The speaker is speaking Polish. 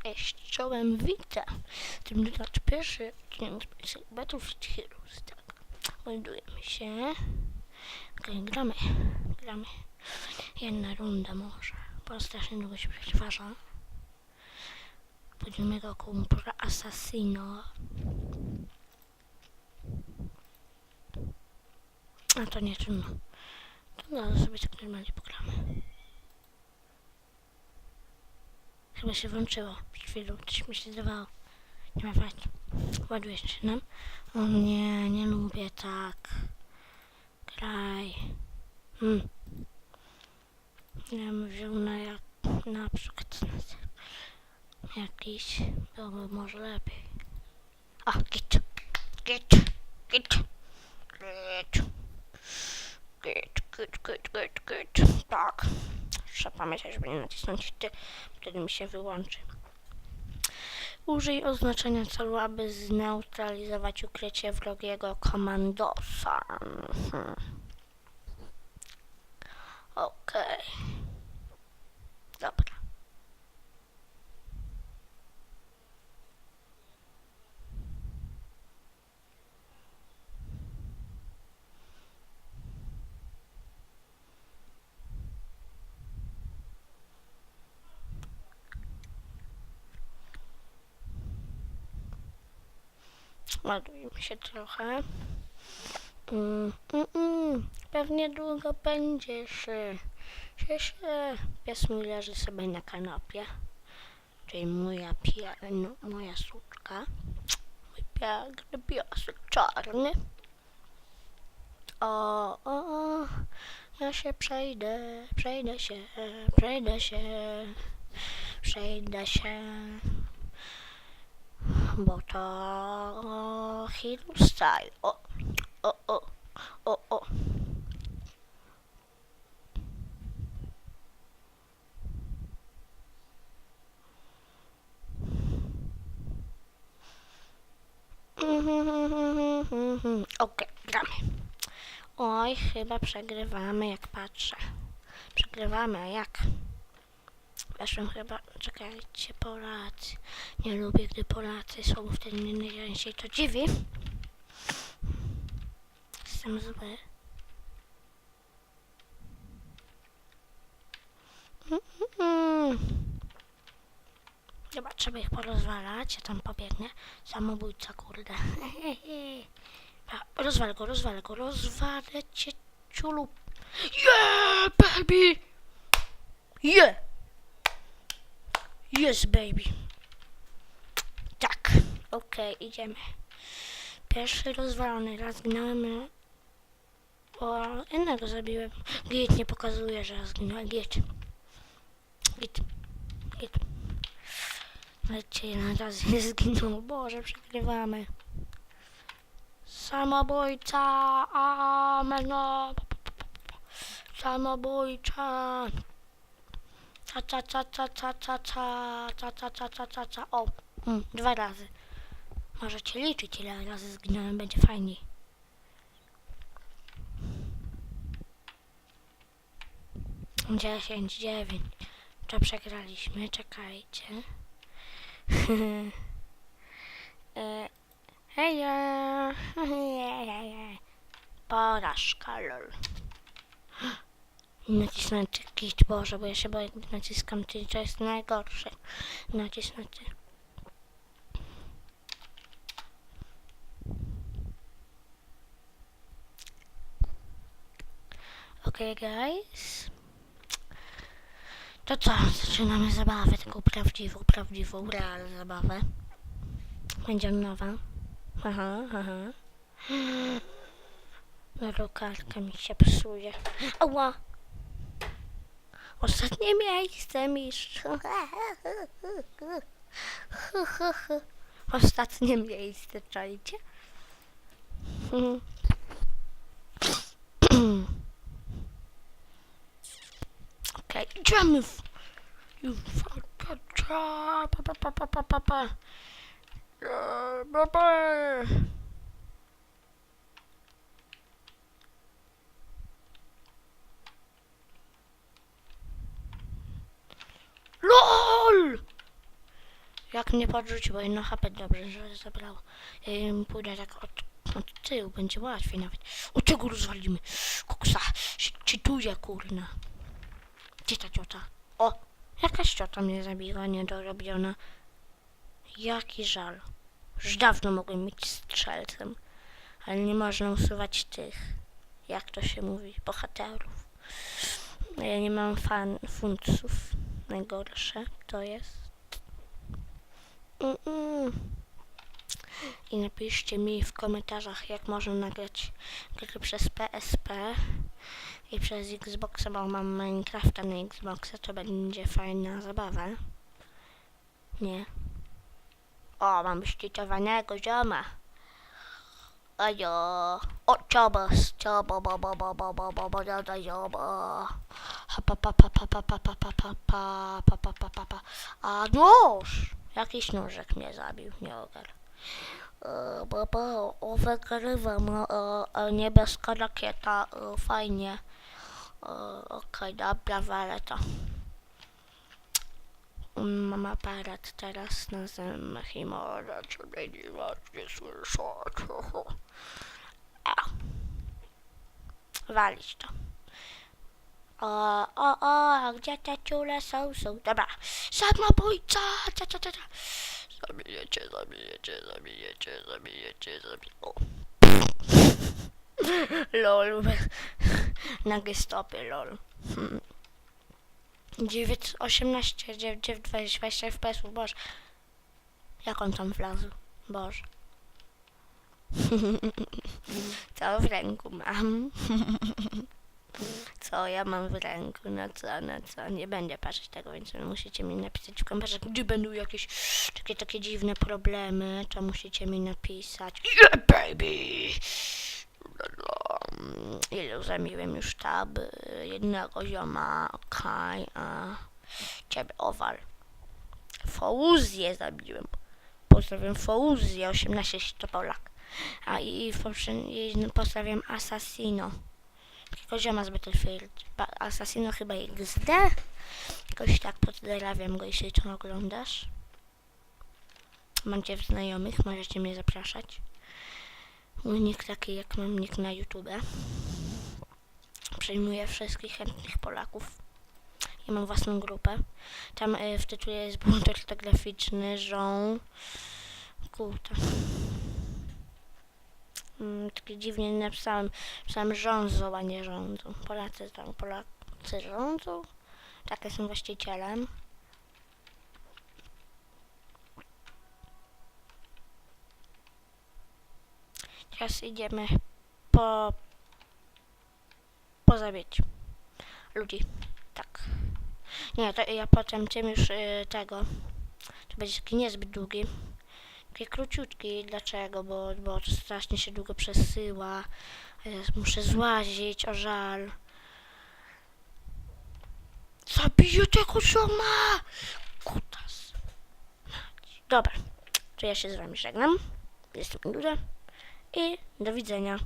Cześć, czołem, witam. Tym dodać pierwszy odcinek Basic Battlefield Heroes, tak. Meldujemy się. Okej, gramy, gramy. Jedna runda może, bo strasznie długo się przetwarza. Będziemy go kumpla Assassino. A to nie trudno. To zaraz sobie tak normalnie pogramy. Chyba się włączyło. Przed chwilą coś mi się zdawało. Nie ma fajnie. Ładuje się nam. O nie, nie lubię tak. Kraj. Hmm. Ja bym wziął na jak na przykład jakiś byłoby może lepiej. A. Git. Git. Git. Git, git, git, git, git. Tak. Trzeba pamiętać, żeby nie nacisnąć ty, wtedy mi się wyłączy. Użyj oznaczenia celu, aby zneutralizować ukrycie wrogiego komandosa. Mhm. Okej. Dobra. Ładuje mi się trochę. Mm, mm, mm. Pewnie długo będziesz. się, się, się. Pies mój leży sobie na kanapie. Czyli moja pia, no, moja suczka. Mój piękny piesek czarny. O, o, o, ja się przejdę, przejdę się, przejdę się, przejdę się bo to Hero Style. O, o, o, o, o. Okej, gramy. Oj, chyba przegrywamy, jak patrzę. Przegrywamy, a jak? Weszłem chyba, czekajcie, Polacy. Nie lubię, gdy Polacy są wtedy się to dziwi. Jestem zły. Dobra, trzeba ich porozwalać, ja tam pobiegnę. Samobójca, kurde. A, Rozwalę go, rozwalę go, rozwalę cię, ciulu. Yeah, baby! Yeah! Yes, baby. Tak, okej, idziemy. Pierwszy rozwalony, raz zginąłem. O, innego zabiłem. Git nie pokazuje, że ja zginąłem. Git. Git. Git. Lecie jeden raz nie zginął. Boże, przegrywamy. Samobójca, ameno. Samobójca. Ca, ca, ca, ca, ca, ca, ca, ca, ca, ca, ca, ca, ca. O, mm, dwa razy. Możecie liczyć, ile razy zginąłem, będzie fajniej. Dziesięć, dziewięć. To przegraliśmy, czekajcie. E, Hejo. Porażka, lol. I nacisnąć jakiś Boże, bo ja się boję, gdy naciskam ty, to jest najgorsze. Nacisnąć. Okej, guys. To co? Zaczynamy zabawę, taką prawdziwą, prawdziwą, realną zabawę. Będzie nowa. Aha, aha. Drukarka mi się psuje. Ała! Ostatnie miejsce, mistrz. Ostatnie miejsce, czajcie? Okej, idziemy w... Pa pa pa pa pa pa pa pa. LOL! Jak mnie podrzuci, bo jedno HP dobrze, że zabrało. Ja im pójdę tak od, od tyłu, będzie łatwiej nawet. O czego rozwalimy? Kuksa, czytuje kurna. Gdzie ta ciota? O, jakaś ciota mnie zabiła, niedorobiona. Jaki żal. Już dawno mogłem mieć strzelcem, ale nie można usuwać tych, jak to się mówi, bohaterów. Ja nie mam fan funców. Najgorsze to jest. Mm-mm. I napiszcie mi w komentarzach, jak można nagrać gry przez PSP i przez Xboxa, bo mam Minecrafta na Xboxa, to będzie fajna zabawa. Nie. O, mam szczytowanego zioma. Ojo. O, ciobos, ciobo, bo, bo, bo, bo, bo, bo, bo, do, do, ziobo. Ha, pa, pa, pa, pa, pa, pa, pa, pa, pa, pa, pa, pa, pa, pa, pa. A nóż! Jakiś nóżek mnie zabił, nie ogar. E, Bo, bo, o, wygrywam, e, e, niebieska rakieta, fajnie. E, Okej, dobra, walę to. Mam aparat teraz na zębach i może ciebie nieważnie słyszeć. A. Walić to. O, o, o, gdzie te ciule są? Są, dobra. Samobójca! Cia, cia, cia, cia. Zabijecie, zabijecie, zabijecie, zabijecie, zabijecie. Lol. Nagie stopy, lol. Hmm. 9, 18, 9, 20, 20 FPS, boże. Jak on tam wlazł? Boże. Co w ręku mam? Co ja mam w ręku? No co, no co? Nie będę patrzeć tego, więc musicie mi napisać w komentarzach, gdzie będą jakieś takie, takie dziwne problemy, to musicie mi napisać. Yeah, baby! Ilu zamiłem już tab? Jednego zioma, okej, a ciebie owal. Fouzję zabiłem. Pozdrawiam Fouzję, 18 to Polak. A i poprzednim pozdrawiam Assassino. Takiego zioma z Battlefield. Ba- Assassino chyba XD. Jakoś tak pozdrawiam go, jeśli to oglądasz. Mam cię w znajomych, możecie mnie zapraszać. Mój nick taki jak mam nick na YouTube. Przejmuję wszystkich chętnych Polaków. Ja mam własną grupę. Tam y, w tytule jest błąd ortograficzny, żą... Kurde. Mm, taki dziwnie napisałem. Napisałem rządzą, a nie rządzą. Polacy tam, Polacy rządzą. Tak, jestem właścicielem. Teraz idziemy po... pozabieć ludzi. Tak. Nie, to ja potem tym już y, tego. To będzie taki niezbyt długi. Taki króciutki. Dlaczego? Bo, bo strasznie się długo przesyła. Muszę złazić, o żal. Zabiję tego zioma! Kutas. Dobra. To ja się z wami żegnam. Jestem Duda. I do widzenia.